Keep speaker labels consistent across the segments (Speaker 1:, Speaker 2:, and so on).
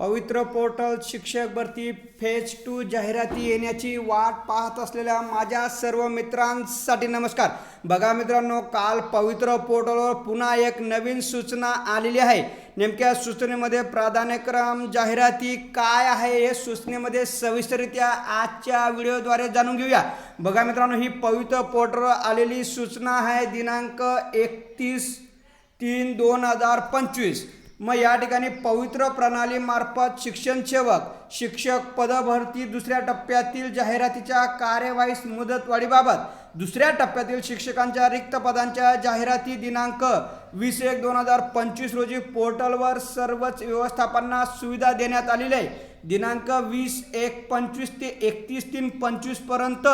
Speaker 1: पवित्र पोर्टल शिक्षक भरती फेज टू जाहिराती येण्याची वाट पाहत असलेल्या माझ्या सर्व मित्रांसाठी नमस्कार. बघा मित्रांनो काल पवित्र पोर्टलवर पुन्हा एक नवीन सूचना आलेली आहे. नेमक्या सूचनेमध्ये प्राधान्यक्रम जाहिराती काय आहे हे सूचनेमध्ये सविस्तररित्या आजच्या व्हिडिओद्वारे जाणून घेऊया. बघा मित्रांनो ही पवित्र पोर्टलवर आलेली सूचना आहे दिनांक एकतीस तीन दोन हजार पंचवीस. मग या ठिकाणी पवित्र प्रणालीमार्फत शिक्षण सेवक शिक्षक पदभरती दुसऱ्या टप्प्यातील जाहिरातीच्या कार्यवाहीस मुदतवाढीबाबत दुसऱ्या टप्प्यातील शिक्षकांच्या रिक्त पदांच्या जाहिराती दिनांक वीस एक दोन हजार पंचवीस रोजी पोर्टलवर सर्वच व्यवस्थापनांना सुविधा देण्यात आलेली आहे. दिनांक वीस एक पंचवीस ते एकतीस तीन पंचवीसपर्यंत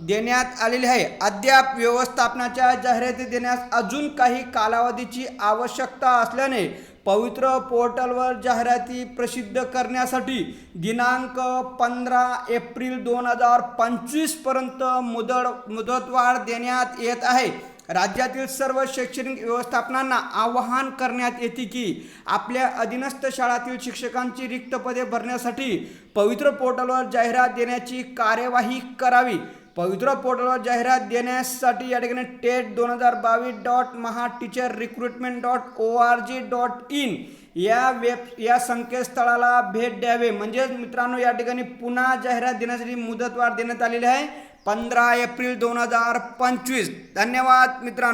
Speaker 1: देण्यात आलेली आहे. अद्याप व्यवस्थापनाच्या जाहिराती देण्यास अजून काही कालावधीची आवश्यकता असल्याने पवित्र पोर्टलवर जाहिराती प्रसिद्ध करण्यासाठी दिनांक पंधरा एप्रिल दोन हजार पंचवीसपर्यंत मुदत मुदतवाढ देण्यात येत आहे. राज्यातील सर्व शैक्षणिक व्यवस्थापनांना आवाहन करण्यात येते की आपल्या अधीनस्थ शाळातील शिक्षकांची रिक्त पदे भरण्यासाठी पवित्र पोर्टलवर जाहिरात देण्याची कार्यवाही करावी. पवित्र पोर्टलवर जाहिरात देण्यासाठी या ठिकाणी टेट दोन हजार बावीस dot Maha teacher recruitment dot O R G dot in या वेब या संकेतस्थळाला भेट द्यावे. म्हणजेच मित्रांनो या ठिकाणी पुन्हा जाहिरात देण्यासाठी मुदतवाढ देण्यात आलेली आहे. पंधरा एप्रिल दोन हजार पंचवीस. धन्यवाद मित्रांनो.